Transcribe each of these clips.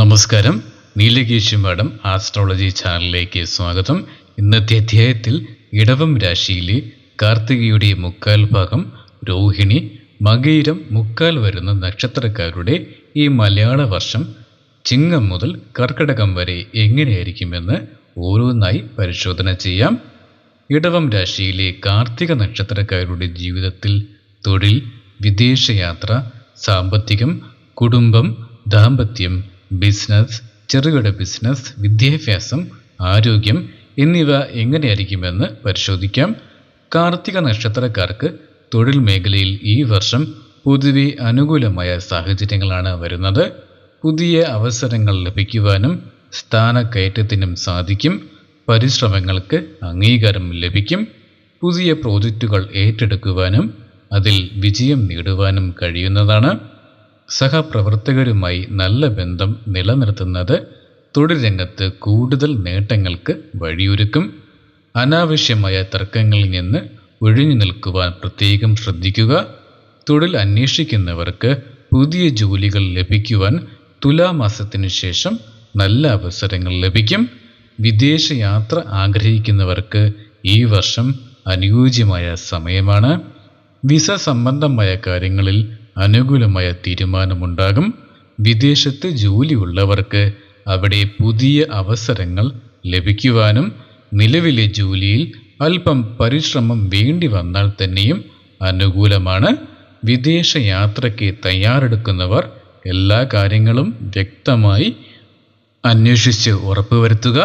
നമസ്കാരം. Neelakesi madam astrology ചാനലിലേക്ക് സ്വാഗതം. ഇന്നത്തെ അധ്യായത്തിൽ ഇടവം രാശിയിലെ കാർത്തികയുടെ മുക്കാൽ ഭാഗം രോഹിണി മകയിരം മുക്കാൽ വരുന്ന നക്ഷത്രക്കാരുടെ ഈ മലയാള വർഷം ചിങ്ങം മുതൽ കർക്കിടകം വരെ എങ്ങനെയായിരിക്കുമെന്ന് ഓരോന്നായി പരിശോധന ചെയ്യാം. ഇടവം രാശിയിലെ കാർത്തിക നക്ഷത്രക്കാരുടെ ജീവിതത്തിൽ തൊഴിൽ വിദേശയാത്ര സാമ്പത്തികം കുടുംബം ദാമ്പത്യം ബിസിനസ് ചെറുകിട ബിസിനസ് വിദ്യാഭ്യാസം ആരോഗ്യം എന്നിവ എങ്ങനെയായിരിക്കുമെന്ന് പരിശോധിക്കാം. കാർത്തിക നക്ഷത്രക്കാർക്ക് തൊഴിൽ മേഖലയിൽ ഈ വർഷം പൊതുവെ അനുകൂലമായ സാഹചര്യങ്ങളാണ് വരുന്നത്. പുതിയ അവസരങ്ങൾ ലഭിക്കുവാനും സ്ഥാനക്കയറ്റത്തിനും സാധിക്കും. പരിശ്രമങ്ങൾക്ക് അംഗീകാരം ലഭിക്കും. പുതിയ പ്രോജക്റ്റുകൾ ഏറ്റെടുക്കുവാനും അതിൽ വിജയം നേടുവാനും കഴിയുന്നതാണ്. സഹപ്രവർത്തകരുമായി നല്ല ബന്ധം നിലനിർത്തുന്നത് തൊഴിൽ രംഗത്ത് കൂടുതൽ നേട്ടങ്ങൾക്ക് വഴിയൊരുക്കും. അനാവശ്യമായ തർക്കങ്ങളിൽ നിന്ന് ഒഴിഞ്ഞു നിൽക്കുവാൻ പ്രത്യേകം ശ്രദ്ധിക്കുക. തൊഴിൽ അന്വേഷിക്കുന്നവർക്ക് പുതിയ ജോലികൾ ലഭിക്കുവാൻ തുലാമാസത്തിനു ശേഷം നല്ല അവസരങ്ങൾ ലഭിക്കും. വിദേശയാത്ര ആഗ്രഹിക്കുന്നവർക്ക് ഈ വർഷം അനുയോജ്യമായ സമയമാണ്. വിസ സംബന്ധമായ കാര്യങ്ങളിൽ അനുകൂലമായ തീരുമാനമുണ്ടാകും. വിദേശത്ത് ജോലിയുള്ളവർക്ക് അവിടെ പുതിയ അവസരങ്ങൾ ലഭിക്കുവാനും നിലവിലെ ജോലിയിൽ അല്പം പരിശ്രമം വേണ്ടി വന്നാൽ തന്നെയും അനുകൂലമാണ്. വിദേശ യാത്രയ്ക്ക് തയ്യാറെടുക്കുന്നവർ എല്ലാ കാര്യങ്ങളും വ്യക്തമായി അന്വേഷിച്ച് ഉറപ്പുവരുത്തുക.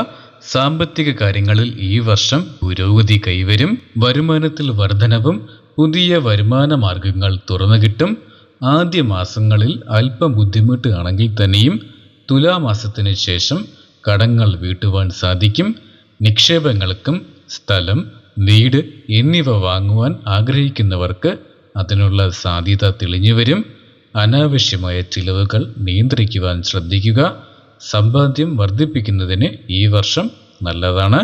സാമ്പത്തിക കാര്യങ്ങളിൽ ഈ വർഷം പുരോഗതി കൈവരും. വരുമാനത്തിൽ വർധനവും പുതിയ വരുമാന മാർഗങ്ങൾ തുറന്നു കിട്ടും ആദ്യ മാസങ്ങളിൽ അല്പം ബുദ്ധിമുട്ട് ആണെങ്കിൽ തന്നെയും തുലാമാസത്തിന് ശേഷം കടങ്ങൾ വീട്ടുവാൻ സാധിക്കും. നിക്ഷേപങ്ങൾക്കും സ്ഥലം വീട് എന്നിവ വാങ്ങുവാൻ ആഗ്രഹിക്കുന്നവർക്ക് അതിനുള്ള സാധ്യത തെളിഞ്ഞുവരും അനാവശ്യമായ ചിലവുകൾ നിയന്ത്രിക്കുവാൻ ശ്രദ്ധിക്കുക. സമ്പാദ്യം വർദ്ധിപ്പിക്കുന്നതിന് ഈ വർഷം നല്ലതാണ്.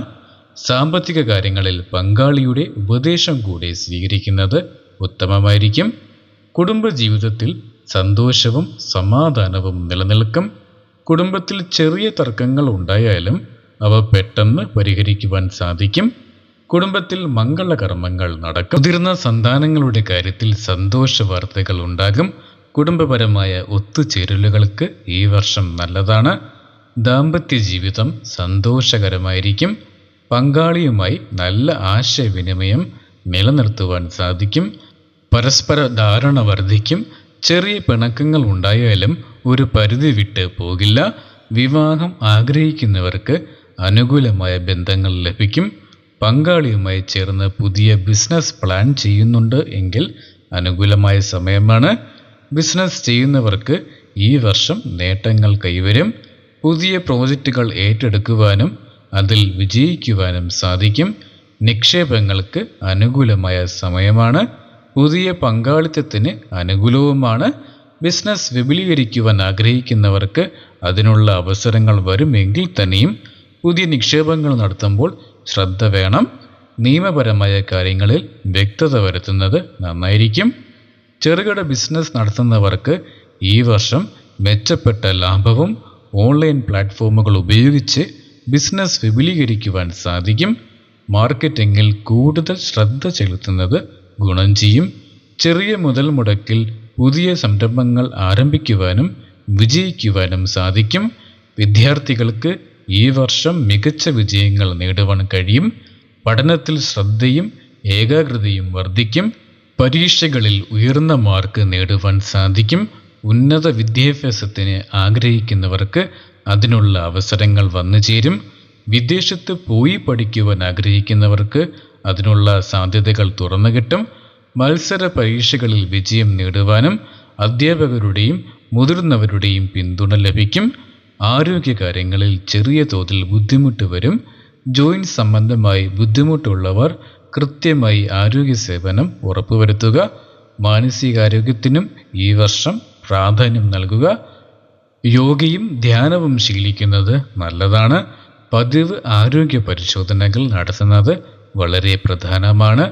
സാമ്പത്തിക കാര്യങ്ങളിൽ പങ്കാളിയുടെ ഉപദേശം കൂടെ സ്വീകരിക്കുന്നത് ഉത്തമമായിരിക്കും. കുടുംബജീവിതത്തിൽ സന്തോഷവും സമാധാനവും നിലനിൽക്കും. കുടുംബത്തിൽ ചെറിയ തർക്കങ്ങൾ ഉണ്ടായാലും അവ പെട്ടെന്ന് പരിഹരിക്കുവാൻ സാധിക്കും. കുടുംബത്തിൽ മംഗളകർമ്മങ്ങൾ നടക്കും. മുതിർന്ന സന്താനങ്ങളുടെ കാര്യത്തിൽ സന്തോഷ വാർത്തകൾ ഉണ്ടാകും. കുടുംബപരമായ ഒത്തുചേരലുകൾക്ക് ഈ വർഷം നല്ലതാണ്. ദാമ്പത്യ ജീവിതം സന്തോഷകരമായിരിക്കും. പങ്കാളിയുമായി നല്ല ആശയവിനിമയം നിലനിർത്തുവാൻ സാധിക്കും. പരസ്പര ധാരണ വർദ്ധിക്കും. ചെറിയ പിണക്കങ്ങൾ ഉണ്ടായാലും ഒരു പരിധി വിട്ട് പോകില്ല. വിവാഹം ആഗ്രഹിക്കുന്നവർക്ക് അനുകൂലമായ ബന്ധങ്ങൾ ലഭിക്കും. പങ്കാളിയുമായി ചേർന്ന് പുതിയ ബിസിനസ് പ്ലാൻ ചെയ്യുന്നുണ്ട് എങ്കിൽ അനുകൂലമായ സമയമാണ്. ബിസിനസ് ചെയ്യുന്നവർക്ക് ഈ വർഷം നേട്ടങ്ങൾ കൈവരും. പുതിയ പ്രോജക്റ്റുകൾ ഏറ്റെടുക്കുവാനും അതിൽ വിജയിക്കുവാനും സാധിക്കും. നിക്ഷേപങ്ങൾക്ക് അനുകൂലമായ സമയമാണ്. പുതിയ പങ്കാളിത്തത്തിന് അനുകൂലവുമാണ്. ബിസിനസ് വിപുലീകരിക്കുവാൻ ആഗ്രഹിക്കുന്നവർക്ക് അതിനുള്ള അവസരങ്ങൾ വരുമെങ്കിൽ തന്നെയും പുതിയ നിക്ഷേപങ്ങൾ നടത്തുമ്പോൾ ശ്രദ്ധ വേണം. നിയമപരമായ കാര്യങ്ങളിൽ വ്യക്തത വരുത്തുന്നത് നന്നായിരിക്കും. ചെറുകിട ബിസിനസ് നടത്തുന്നവർക്ക് ഈ വർഷം മെച്ചപ്പെട്ട ലാഭവും ഓൺലൈൻ പ്ലാറ്റ്ഫോമുകൾ ഉപയോഗിച്ച് ബിസിനസ് വിപുലീകരിക്കുവാൻ സാധിക്കും. മാർക്കറ്റിങ്ങിൽ കൂടുതൽ ശ്രദ്ധ ചെലുത്തുന്നത് ഗുണം ചെയ്യും. ചെറിയ മുതൽ മുടക്കിൽ പുതിയ സംരംഭങ്ങൾ ആരംഭിക്കുവാനും വിജയിക്കുവാനും സാധിക്കും. വിദ്യാർത്ഥികൾക്ക് ഈ വർഷം മികച്ച വിജയങ്ങൾ നേടുവാൻ കഴിയും. പഠനത്തിൽ ശ്രദ്ധയും ഏകാഗ്രതയും വർദ്ധിക്കും. പരീക്ഷകളിൽ ഉയർന്ന മാർക്ക് നേടുവാൻ സാധിക്കും. ഉന്നത വിദ്യാഭ്യാസത്തിന് ആഗ്രഹിക്കുന്നവർക്ക് അതിനുള്ള അവസരങ്ങൾ വന്നു ചേരും വിദേശത്ത് പോയി പഠിക്കുവാൻ ആഗ്രഹിക്കുന്നവർക്ക് അതിനുള്ള സാധ്യതകൾ തുറന്നു കിട്ടും. മത്സര പരീക്ഷകളിൽ വിജയം നേടുവാനും അധ്യാപകരുടെയും മുതിർന്നവരുടെയും പിന്തുണ ലഭിക്കും. ആരോഗ്യകാര്യങ്ങളിൽ ചെറിയ തോതിൽ ബുദ്ധിമുട്ട് വരും. ജോയിന്റ് സംബന്ധമായി ബുദ്ധിമുട്ടുള്ളവർ കൃത്യമായി ആരോഗ്യ സേവനം ഉറപ്പുവരുത്തുക. മാനസികാരോഗ്യത്തിനും ഈ വർഷം പ്രാധാന്യം നൽകുക. യോഗയും ധ്യാനവും ശീലിക്കുന്നത് നല്ലതാണ്. പതിവ് ആരോഗ്യ പരിശോധനകൾ നടത്തുന്നത് വളരെ പ്രധാനമാണ്.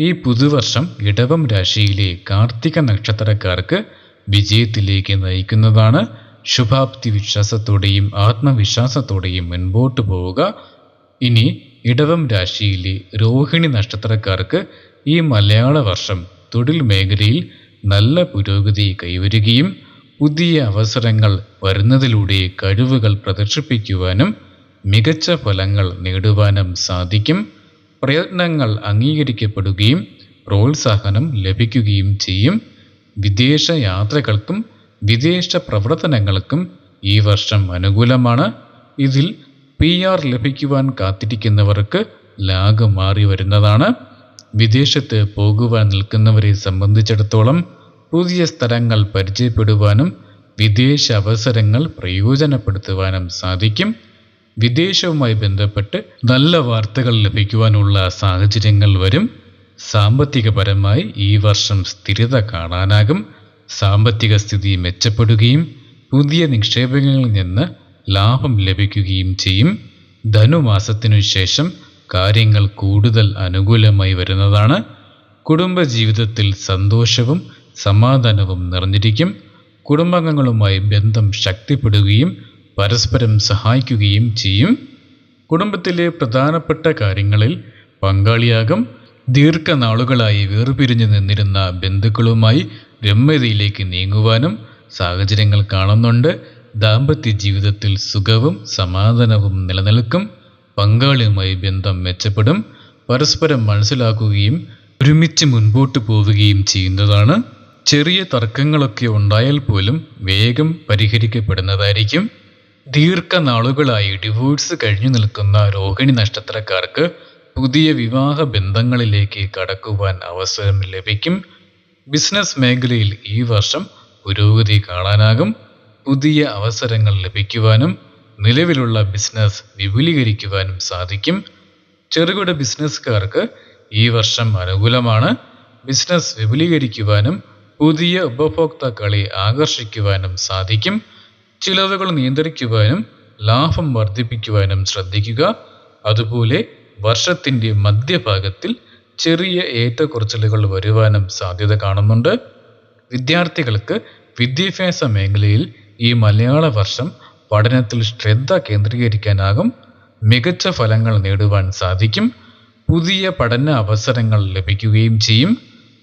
ഈ പുതുവർഷം ഇടവം രാശിയിലെ കാർത്തിക നക്ഷത്രക്കാർക്ക് വിജയത്തിലേക്ക് നയിക്കുന്നതാണ്. ശുഭാപ്തി വിശ്വാസത്തോടെയും ആത്മവിശ്വാസത്തോടെയും മുൻപോട്ട് പോവുക. ഇനി ഇടവം രാശിയിലെ രോഹിണി നക്ഷത്രക്കാർക്ക് ഈ മലയാള വർഷം തൊഴിൽ മേഖലയിൽ നല്ല പുരോഗതി കൈവരുകയും പുതിയ അവസരങ്ങൾ വരുന്നതിലൂടെ കഴിവുകൾ പ്രദർശിപ്പിക്കുവാനും മികച്ച ഫലങ്ങൾ നേടുവാനും സാധിക്കും. പ്രയത്നങ്ങൾ അംഗീകരിക്കപ്പെടുകയും പ്രോത്സാഹനം ലഭിക്കുകയും ചെയ്യും. വിദേശ യാത്രകൾക്കും വിദേശ പ്രവർത്തനങ്ങൾക്കും ഈ വർഷം അനുകൂലമാണ്. ഇതിൽ പി ആർ ലഭിക്കുവാൻ കാത്തിരിക്കുന്നവർക്ക് ലാഗ് മാറി വരുന്നതാണ്. വിദേശത്ത് പോകുവാൻ നിൽക്കുന്നവരെ സംബന്ധിച്ചിടത്തോളം പുതിയ സ്ഥലങ്ങൾ പരിചയപ്പെടുവാനും വിദേശ അവസരങ്ങൾ പ്രയോജനപ്പെടുത്തുവാനും സാധിക്കും. വിദേശവുമായി ബന്ധപ്പെട്ട് നല്ല വാർത്തകൾ ലഭിക്കുവാനുള്ള സാഹചര്യങ്ങൾ വരും. സാമ്പത്തികപരമായി ഈ വർഷം സ്ഥിരത കാണാനാകും. സാമ്പത്തിക സ്ഥിതി മെച്ചപ്പെടുകയും പുതിയ നിക്ഷേപങ്ങളിൽ നിന്ന് ലാഭം ലഭിക്കുകയും ചെയ്യും. ധനുമാസത്തിനു ശേഷം കാര്യങ്ങൾ കൂടുതൽ അനുകൂലമായി വരുന്നതാണ്. കുടുംബജീവിതത്തിൽ സന്തോഷവും സമാധാനവും നിറഞ്ഞിരിക്കും. കുടുംബാംഗങ്ങളുമായി ബന്ധം ശക്തിപ്പെടുകയും പരസ്പരം സഹായിക്കുകയും ചെയ്യും. കുടുംബത്തിലെ പ്രധാനപ്പെട്ട കാര്യങ്ങളിൽ പങ്കാളിയാകും. ദീർഘനാളുകളായി വേർപിരിഞ്ഞു നിന്നിരുന്ന ബന്ധുക്കളുമായി രമ്യതയിലേക്ക് നീങ്ങുവാനും സാഹചര്യങ്ങൾ കാണുന്നുണ്ട്. ദാമ്പത്യ ജീവിതത്തിൽ സുഖവും സമാധാനവും നിലനിൽക്കും. പങ്കാളിയുമായി ബന്ധം മെച്ചപ്പെടും. പരസ്പരം മനസ്സിലാക്കുകയും ഒരുമിച്ച് മുൻപോട്ട് പോവുകയും ചെയ്യുന്നതാണ്. ചെറിയ തർക്കങ്ങളൊക്കെ ഉണ്ടായാൽ പോലും വേഗം പരിഹരിക്കപ്പെടുന്നതായിരിക്കും. ദീർഘനാളുകളായി ഡിവോഴ്സ് കഴിഞ്ഞു നിൽക്കുന്ന രോഹിണി നക്ഷത്രക്കാർക്ക് പുതിയ വിവാഹ ബന്ധങ്ങളിലേക്ക് കടക്കുവാൻ അവസരം ലഭിക്കും. ബിസിനസ് മേഖലയിൽ ഈ വർഷം പുരോഗതി കാണാനാകും. പുതിയ അവസരങ്ങൾ ലഭിക്കുവാനും നിലവിലുള്ള ബിസിനസ് വിപുലീകരിക്കുവാനും സാധിക്കും. ചെറുകിട ബിസിനസ്സുകാർക്ക് ഈ വർഷം അനുകൂലമാണ്. ബിസിനസ് വിപുലീകരിക്കുവാനും പുതിയ ഉപഭോക്താക്കളെ ആകർഷിക്കുവാനും സാധിക്കും. ചിലവുകൾ നിയന്ത്രിക്കുവാനും ലാഭം വർദ്ധിപ്പിക്കുവാനും ശ്രദ്ധിക്കുക. അതുപോലെ വർഷത്തിന്റെ മധ്യഭാഗത്തിൽ ചെറിയ ഏറ്റക്കുറച്ചിലുകൾ വരുവാനും സാധ്യത കാണുന്നുണ്ട്. വിദ്യാർത്ഥികൾക്ക് വിദ്യാഭ്യാസ മേഖലയിൽ ഈ മലയാള വർഷം പഠനത്തിൽ ശ്രദ്ധ കേന്ദ്രീകരിക്കാനാകും. മികച്ച ഫലങ്ങൾ നേടുവാൻ സാധിക്കും. പുതിയ പഠന അവസരങ്ങൾ ലഭിക്കുകയും ചെയ്യും.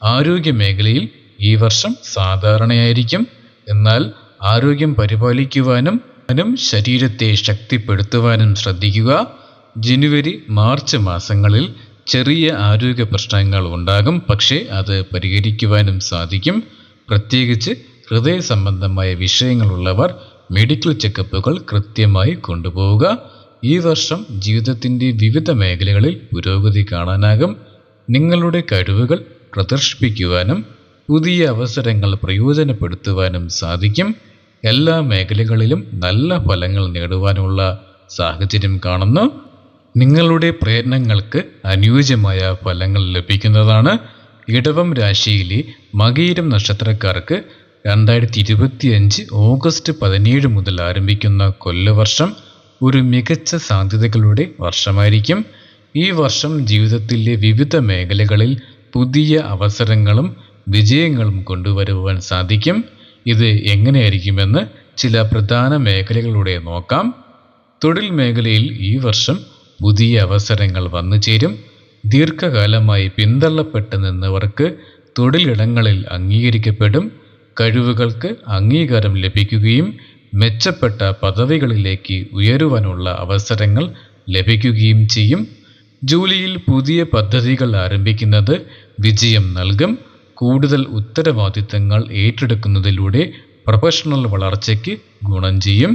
ആരോഗ്യ മേഖലയിൽ ഈ വർഷം സാധാരണയായിരിക്കും. എന്നാൽ ആരോഗ്യം പരിപാലിക്കുവാനും നും ശരീരത്തെ ശക്തിപ്പെടുത്തുവാനും ശ്രദ്ധിക്കുക. ജനുവരി മാർച്ച് മാസങ്ങളിൽ ചെറിയ ആരോഗ്യ പ്രശ്നങ്ങൾ ഉണ്ടാകും. പക്ഷേ അത് പരിഹരിക്കുവാനും സാധിക്കും. പ്രത്യേകിച്ച് ഹൃദയ സംബന്ധമായ വിഷയങ്ങളുള്ളവർ മെഡിക്കൽ ചെക്കപ്പുകൾ കൃത്യമായി കൊണ്ടുപോവുക. ഈ വർഷം ജീവിതത്തിന്റെ വിവിധ മേഖലകളിൽ പുരോഗതി കാണാനാകും. നിങ്ങളുടെ കഴിവുകൾ പ്രദർശിപ്പിക്കുവാനും പുതിയ അവസരങ്ങൾ പ്രയോജനപ്പെടുത്തുവാനും സാധിക്കും. എല്ലാ മേഖലകളിലും നല്ല ഫലങ്ങൾ നേടുവാനുള്ള സാഹചര്യം കാണുന്നു നിങ്ങളുടെ പ്രയത്നങ്ങൾക്ക് അനുയോജ്യമായ ഫലങ്ങൾ ലഭിക്കുന്നതാണ് ഇടവം രാശിയിലെ മകീരം നക്ഷത്രക്കാർക്ക് രണ്ടായിരത്തി ഇരുപത്തിയഞ്ച് ഓഗസ്റ്റ് പതിനേഴ് മുതൽ ആരംഭിക്കുന്ന കൊല്ലവർഷം ഒരു മികച്ച സാധ്യതകളുടെ വർഷമായിരിക്കും. ഈ വർഷം ജീവിതത്തിലെ വിവിധ മേഖലകളിൽ പുതിയ അവസരങ്ങളും വിജയങ്ങളും കൊണ്ടുവരുവാൻ സാധിക്കും. ഇത് എങ്ങനെയായിരിക്കുമെന്ന് ചില പ്രധാന മേഖലകളിലൂടെ നോക്കാം. തൊഴിൽ മേഖലയിൽ ഈ വർഷം പുതിയ അവസരങ്ങൾ വന്നു ചേരും. ദീർഘകാലമായി പിന്തള്ളപ്പെട്ട് നിന്നവർക്ക് തൊഴിലിടങ്ങളിൽ അംഗീകരിക്കപ്പെടും. കഴിവുകൾക്ക് അംഗീകാരം ലഭിക്കുകയും മെച്ചപ്പെട്ട പദവികളിലേക്ക് ഉയരുവാനുള്ള അവസരങ്ങൾ ലഭിക്കുകയും ചെയ്യും. ജോലിയിൽ പുതിയ പദ്ധതികൾ ആരംഭിക്കുന്നത് വിജയം നൽകും. കൂടുതൽ ഉത്തരവാദിത്തങ്ങൾ ഏറ്റെടുക്കുന്നതിലൂടെ പ്രൊഫഷണൽ വളർച്ചയ്ക്ക് ഗുണം ചെയ്യും.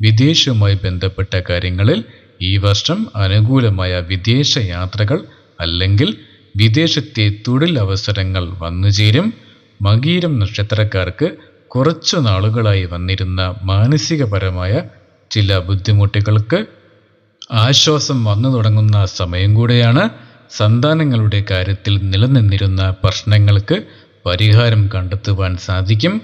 വിദേശവുമായി ബന്ധപ്പെട്ട കാര്യങ്ങളിൽ ഈ വർഷം അനുകൂലമായ വിദേശ യാത്രകൾ അല്ലെങ്കിൽ വിദേശത്തെ തൊഴിൽ അവസരങ്ങൾ വന്നുചേരും മകീരം നക്ഷത്രക്കാർക്ക് കുറച്ചു നാളുകളായി വന്നിരുന്ന മാനസികപരമായ ചില ബുദ്ധിമുട്ടുകൾക്ക് ആശ്വാസം വന്നു തുടങ്ങുന്ന സമയം കൂടെയാണ് സന്താനങ്ങളുടെ കാര്യത്തിൽ നിലനിന്നിരുന്ന പ്രശ്നങ്ങൾക്ക് പരിഹാരം കണ്ടെത്തുവാൻ സാധിക്കും.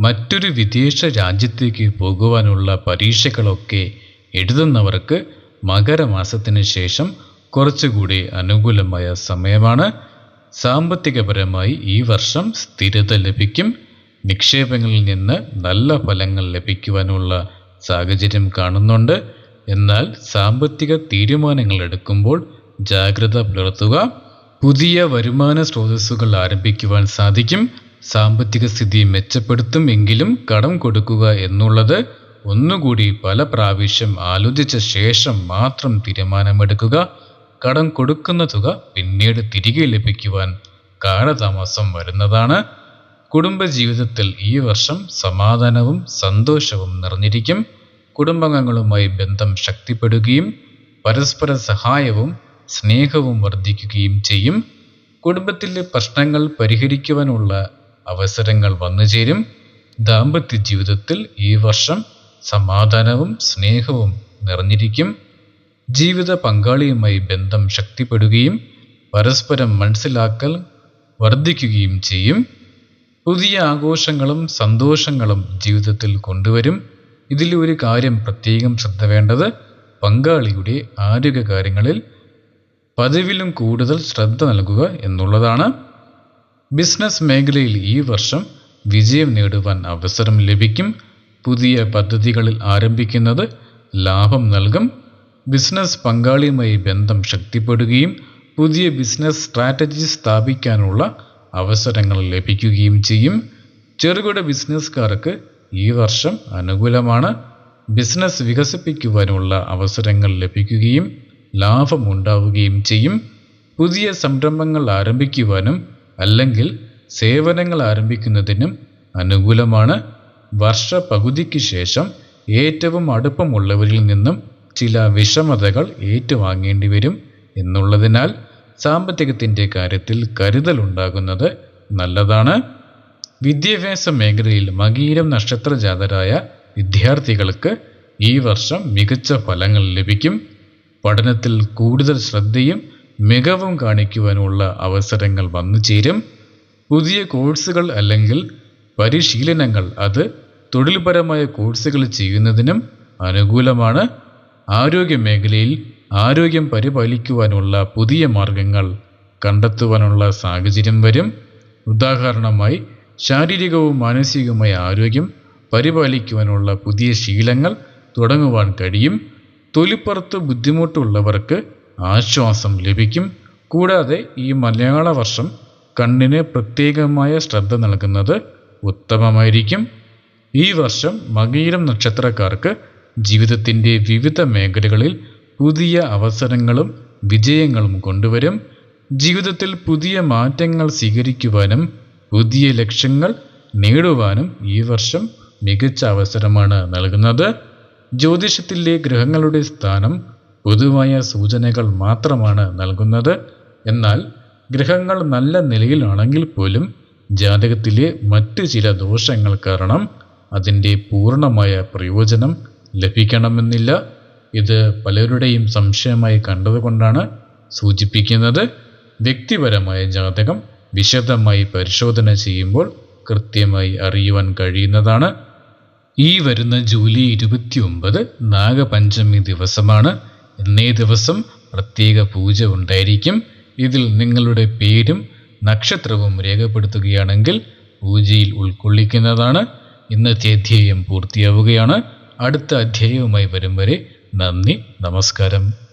മറ്റൊരു വിദേശ രാജ്യത്തേക്ക് പോകുവാനുള്ള പരീക്ഷകളൊക്കെ എഴുതുന്നവർക്ക് മകരമാസത്തിന് ശേഷം കുറച്ചുകൂടി അനുകൂലമായ സമയമാണ്. സാമ്പത്തികപരമായി ഈ വർഷം സ്ഥിരത ലഭിക്കും. നിക്ഷേപങ്ങളിൽ നിന്ന് നല്ല ഫലങ്ങൾ ലഭിക്കുവാനുള്ള സാഹചര്യം കാണുന്നുണ്ട്. എന്നാൽ സാമ്പത്തിക തീരുമാനങ്ങൾ എടുക്കുമ്പോൾ ജാഗ്രത പുലർത്തുക. പുതിയ വരുമാന സ്രോതസ്സുകൾ ആരംഭിക്കുവാൻ സാധിക്കും. സാമ്പത്തിക സ്ഥിതി മെച്ചപ്പെടുത്തും എങ്കിലും കടം കൊടുക്കുക എന്നുള്ളത് ഒന്നുകൂടി പല പ്രാവശ്യം ആലോചിച്ച ശേഷം മാത്രം തീരുമാനമെടുക്കുക. കടം കൊടുക്കുന്ന തുക പിന്നീട് തിരികെ ലഭിക്കുവാൻ കാലതാമസം വരുന്നതാണ്. കുടുംബജീവിതത്തിൽ ഈ വർഷം സമാധാനവും സന്തോഷവും നിറഞ്ഞിരിക്കും. കുടുംബാംഗങ്ങളുമായി ബന്ധം ശക്തിപ്പെടുകയും പരസ്പര സഹായവും സ്നേഹവും വർദ്ധിക്കുകയും ചെയ്യും. കുടുംബത്തിലെ പ്രശ്നങ്ങൾ പരിഹരിക്കുവാനുള്ള അവസരങ്ങൾ വന്നുചേരും ദാമ്പത്യ ജീവിതത്തിൽ ഈ വർഷം സമാധാനവും സ്നേഹവും നിറഞ്ഞിരിക്കും. ജീവിത പങ്കാളിയുമായി ബന്ധം ശക്തിപ്പെടുകയും പരസ്പരം മനസ്സിലാക്കൽ വർദ്ധിക്കുകയും ചെയ്യും. പുതിയ ആഘോഷങ്ങളും സന്തോഷങ്ങളും ജീവിതത്തിൽ കൊണ്ടുവരും. ഇതിൽ ഒരു കാര്യം പ്രത്യേകം ശ്രദ്ധ വേണ്ടത് പങ്കാളിയുടെ ആരോഗ്യകാര്യങ്ങളിൽ പതിവിലും കൂടുതൽ ശ്രദ്ധ നൽകുക എന്നുള്ളതാണ്. ബിസിനസ് മേഖലയിൽ ഈ വർഷം വിജയം നേടുവാൻ അവസരം ലഭിക്കും. പുതിയ പദ്ധതികളിൽ ആരംഭിക്കുന്നത് ലാഭം നൽകും. ബിസിനസ് പങ്കാളിയുമായി ബന്ധം ശക്തിപ്പെടുകയും പുതിയ ബിസിനസ് സ്ട്രാറ്റജി സ്ഥാപിക്കാനുള്ള അവസരങ്ങൾ ലഭിക്കുകയും ചെയ്യും. ചെറുകിട ബിസിനസ്സുകാർക്ക് ഈ വർഷം അനുകൂലമാണ്. ബിസിനസ് വികസിപ്പിക്കുവാനുള്ള അവസരങ്ങൾ ലഭിക്കുകയും ലാഭമുണ്ടാവുകയും ചെയ്യും. പുതിയ സംരംഭങ്ങൾ ആരംഭിക്കുവാനും അല്ലെങ്കിൽ സേവനങ്ങൾ ആരംഭിക്കുന്നതിനും അനുകൂലമാണ്. വർഷ പകുതിക്ക് ശേഷം ഏറ്റവും അടുപ്പമുള്ളവരിൽ നിന്നും ചില വിഷമതകൾ ഏറ്റുവാങ്ങേണ്ടി വരും എന്നുള്ളതിനാൽ സാമ്പത്തികത്തിന്റെ കാര്യത്തിൽ കരുതലുണ്ടാകുന്നത് നല്ലതാണ്. വിദ്യാഭ്യാസ മേഖലയിൽ മകീരം നക്ഷത്രജാതരായ വിദ്യാർത്ഥികൾക്ക് ഈ വർഷം മികച്ച ഫലങ്ങൾ ലഭിക്കും. പഠനത്തിൽ കൂടുതൽ ശ്രദ്ധയും മികവും കാണിക്കുവാനുള്ള അവസരങ്ങൾ വന്നു ചേരും. പുതിയ കോഴ്സുകൾ അല്ലെങ്കിൽ പരിശീലനങ്ങൾ അത് തൊഴിൽപരമായ കോഴ്സുകൾ ചെയ്യുന്നതിനും അനുകൂലമാണ്. ആരോഗ്യ മേഖലയിൽ ആരോഗ്യം പരിപാലിക്കുവാനുള്ള പുതിയ മാർഗങ്ങൾ കണ്ടെത്തുവാനുള്ള സാഹചര്യം വരും. ഉദാഹരണമായി ശാരീരികവും മാനസികവുമായ ആരോഗ്യം പരിപാലിക്കുവാനുള്ള പുതിയ ശീലങ്ങൾ തുടങ്ങുവാൻ കഴിയും. തൊലിപ്പുറത്ത് ബുദ്ധിമുട്ടുള്ളവർക്ക് ആശ്വാസം ലഭിക്കും. കൂടാതെ ഈ മലയാള വർഷം കണ്ണിന് പ്രത്യേകമായ ശ്രദ്ധ നൽകുന്നത് ഉത്തമമായിരിക്കും. ഈ വർഷം മകീരം നക്ഷത്രക്കാർക്ക് ജീവിതത്തിന്റെ വിവിധ മേഖലകളിൽ പുതിയ അവസരങ്ങളും വിജയങ്ങളും കൊണ്ടുവരും. ജീവിതത്തിൽ പുതിയ മാറ്റങ്ങൾ സ്വീകരിക്കുവാനും പുതിയ ലക്ഷ്യങ്ങൾ നേടുവാനും ഈ വർഷം മികച്ച അവസരമാണ് നൽകുന്നത്. ജ്യോതിഷത്തിലെ ഗ്രഹങ്ങളുടെ സ്ഥാനം പൊതുവായ സൂചനകൾ മാത്രമാണ് നൽകുന്നത്. എന്നാൽ ഗ്രഹങ്ങൾ നല്ല നിലയിലാണെങ്കിൽ പോലും ജാതകത്തിലെ മറ്റ് ചില ദോഷങ്ങൾ കാരണം അതിന്റെ പൂർണമായ പ്രയോജനം ലഭിക്കണമെന്നില്ല. ഇത് പലരുടെയും സംശയമായി കണ്ടതുകൊണ്ടാണ് സൂചിപ്പിക്കുന്നത്. വ്യക്തിപരമായ ജാതകം വിശദമായി പരിശോധന ചെയ്യുമ്പോൾ കൃത്യമായി അറിയുവാൻ കഴിയുന്നതാണ്. ഈ വരുന്ന ജൂലൈ ഇരുപത്തിയൊമ്പത് നാഗപഞ്ചമി ദിവസമാണ്. എന്നേ ദിവസം പ്രത്യേക പൂജ ഉണ്ടായിരിക്കും. ഇതിൽ നിങ്ങളുടെ പേരും നക്ഷത്രവും രേഖപ്പെടുത്തുകയാണെങ്കിൽ പൂജയിൽ ഉൾക്കൊള്ളിക്കുന്നതാണ്. ഇന്നത്തെ അധ്യായം പൂർത്തിയാവുകയാണ്. അടുത്ത അധ്യായവുമായി വരും വരെ നന്ദി നമസ്കാരം.